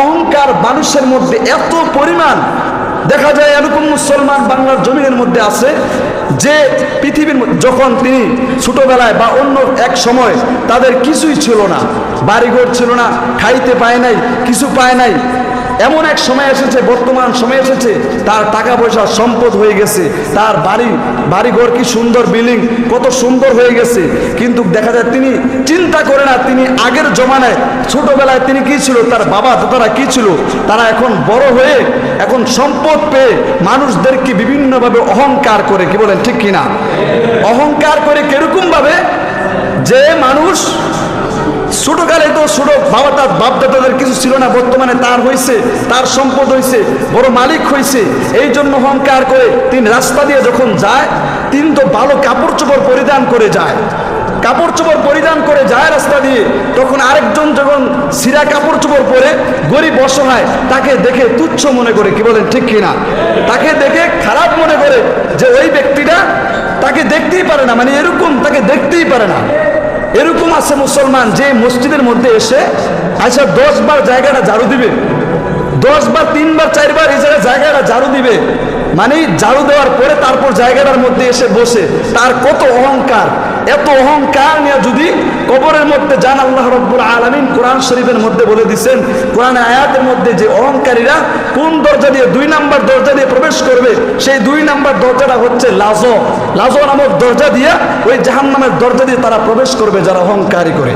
অহংকার মানুষের মধ্যে এত পরিমাণ দেখা যায় এরকম মুসলমান বাংলার জমিনের মধ্যে আছে যে পৃথিবীর যখন তিনি ছোটোবেলায় বা অন্য এক সময় তাদের কিছুই ছিল না। বাড়িঘর ছিল না, খাইতে পায় নাই, কিছু পায় নাই। এমন এক সময় এসেছে, বর্তমান সময় এসেছে, তার টাকা পয়সা সম্পদ হয়ে গেছে, তার বাড়ি, বাড়িঘর কি সুন্দর বিল্ডিং, কত সুন্দর হয়ে গেছে, কিন্তু দেখা যায় তিনি চিন্তা করে না, তিনি আগের জমানায়, ছোটবেলায় তিনি কি ছিল, তার বাবা দাদারা কি ছিল, তারা এখন বড় হয়ে, এখন সম্পদ পেয়ে মানুষদেরকে বিভিন্নভাবে অহংকার করে, কি বলেন ঠিক কিনা? অহংকার করে কীরকম ভাবে যে মানুষ ছোট বাবা তার বাপ দাদাদের কিছু ছিল না, বর্তমানে তার হয়েছে, তার সম্পদ হয়েছে, বড় মালিক হয়েছে। এই জন্য অহংকার করে তিনি রাস্তা দিয়ে যখন যায়, তিনি তো ভালো কাপড় চোপড় পরিধান করে যায়। কাপড় চোপড় পরিধান করে যায় রাস্তা দিয়ে, তখন আরেকজন যখন সিরা কাপড় চোপড় পরে গরিব অসহায়, তাকে দেখে তুচ্ছ মনে করে, কি বলেন, ঠিক কিনা? তাকে দেখে খারাপ মনে করে যে ওই ব্যক্তিটা তাকে দেখতেই পারে না মানে এরকম তাকে দেখতেই পারে না। আছে মুসলমান যে মসজিদের মধ্যে এসে আচ্ছা দশ বার জায়গাটা ঝাড়ু দিবে। দশ বার তিনবার চারবার এই জায়গায় জায়গাটা ঝাড়ু দিবে। মানে ঝাড়ু দেওয়ার পরে তারপর জায়গাটার মধ্যে এসে বসে। তার কত অহংকার। এত অহংকার নিয়ে যদি কবরের মধ্যে যান আল্লাহ রব্বুল আলমিন কোরআন শরীফের মধ্যে বলে দিচ্ছেন কোরআন আয়াতের মধ্যে যে অহংকারীরা কোন দরজা দিয়ে, দুই নাম্বার দরজা দিয়ে প্রবেশ করবে, সেই দুই নাম্বার দরজাটা হচ্ছে লাজো। লাজো নামক দরজা দিয়ে ওই জাহান নামের দরজা দিয়ে তারা প্রবেশ করবে যারা অহংকারী করে।